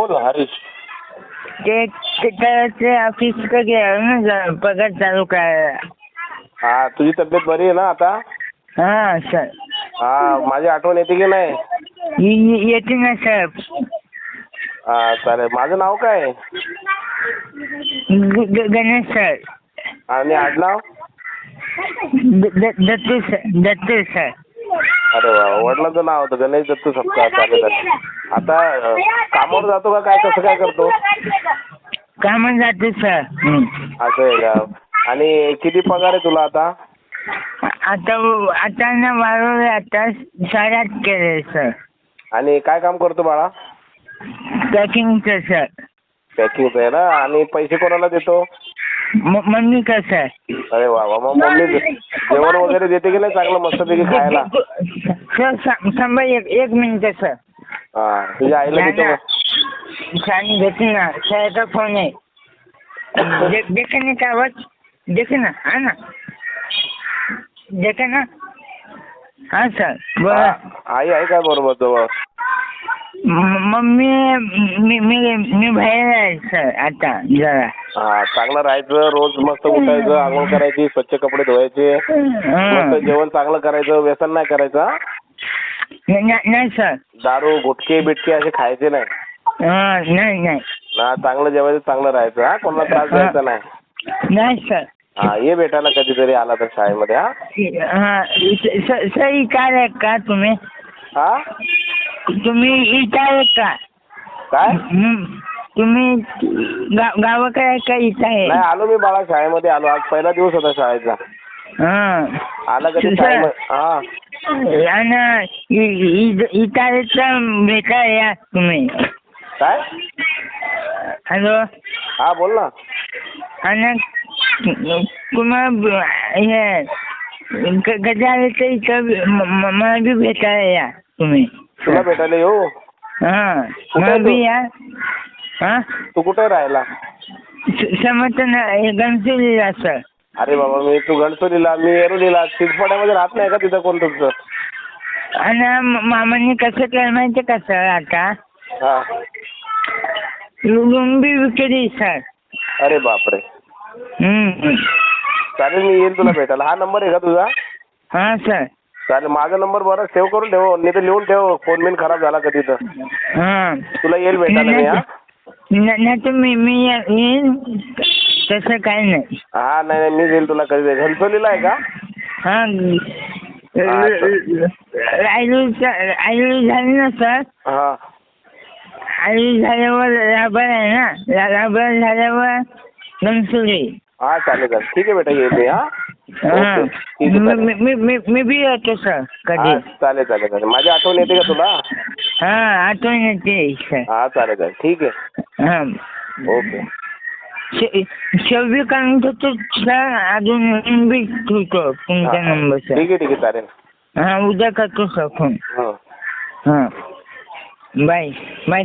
बोल हरीश. ते ते ऑफिस ना पगार चालू करायला. हा तुझी तब्येत बरी आहे ना आता? हा सर. हा माझी आठवण येते की नाही? ये- येते ना सर. हा चालेल. माझं नाव काय? आहे? ग- ग- गणेश सर. आणि आडनाव? द- द- दत्तू सर. दत्तू सर. अरे वा वडिलांचं नाव होतं गणेश दत्तू सपकाळ. आता अ, कामावर जातो का? काय कसं काय करतो? कामात जातो सर. हं. असं आहे का? आणि किती पगार आहे तुला आता? आता आता ना वाढवले आता साडेआठ केले सर. आणि काय काम करतो बाळा? पॅकिंगचं सर. पॅकिंगचं आहे ना? आणि पैसे कोणाला देतो? म- मम्मी का सर अरे वा वा मग मम्मी जेवण वगैरे देते की नाही चांगलं मस्तपैकी खायला? सर थांबा एक एक मिनिट सर. हा तुझ्या आईला का? छान ना शाळेचा फोन आहे. दे- देखे ना का आवाज? देखे ना हा ना. देखे ना? हा सर बोला. आई आहे काय बरोबर जवळ? म- मम्मी मी मी मी बाहेर आहे सर आता जरा. हा चांगलं राहायचं रोज मस्त उठायचं आंघोळ करायची स्वच्छ कपडे धुवायचे हं. मस्त जेवण चांगलं करायचं व्यसन नाही करायचं हा? न- न- नाही सर. दारू गुटखे बिटके असे खायचे नाही. हा नाही नाही. ना चांगलं जेवायचं चांगलं राहायचं हा? कोणाला त्रास द्यायचा नाही. नाही सर. हा ये भेटायला कधीतरी आला तर शाळेमध्ये हा? हा स- स- सर इकार आहे का तुम्ही? हा? तुम्ही आहे का? काय? हं. तुम्ही गा- गावाकडे आहे का इथं आहे? नाही आलो मी बाळा शाळेमध्ये आलो. आज पहिला दिवस होता शाळेचा. हा. आला कधी. शाळेमध्ये हा. आणि इ- इ- इथं आहे तर या तुम्ही. काय? हॅलो? हा बोल ना. आणि तुम्हाला हे क- कधी आले तर इथं म- म- मला बी भेटायला या तुम्ही. तुला भेटायला येऊ? हा मला बी? या. हा? तू कुठे राहिला? स- समजतं ना हे गणपतीला सर अरे बाबा मी तू गणपतीला मी एरोलीला चिंचपाड्यामध्ये राहत नाही का तिथं कोण तुमचं? आणि मामांनी कसं केलं माहिती का सर आता? हा. लुंबी विकली सर अरे बापरे. हम्म. चालेल मी येईल तुला भेटायला. हा नंबर आहे का तुझा? हा सर चालेल माझा नंबर बरं सेव्ह करून ठेव. नाही तर लिहून ठेव. फोन बिन खराब झाला कधी तर हा. तुला येईल भेटायला मी हा? न- नाही तर मी ये- येईन. तसं काय नाही. हा नाही नाही मी येईल तुला कधी घनसोलीला आहे का? हा. आयलू आयलू झाली ना सर. हा. आयलू झाल्यावर राबर आहे ना. रा- राबर झाल्यावर घनसुली. हा चालेल चालेल. ठीक आहे बेटा मी हा. हा. ओके, ठीक आहे, मी. मी- मी मी बी येतो सर कधी. हा चालेल चालेल चालेल. माझी आठवण येते का तुला? हा आठवण येते सर. हा चालेल चालेल. ठीक आहे. हा ओके शे- शेवटी काढून ठेवतो सर अजून येऊन बी ठेवतो तुमचा हा, नंबर सर ठीक आहे ठीक आहे चालेल हा उद्या करतो सर फोन हो हा बाय बाय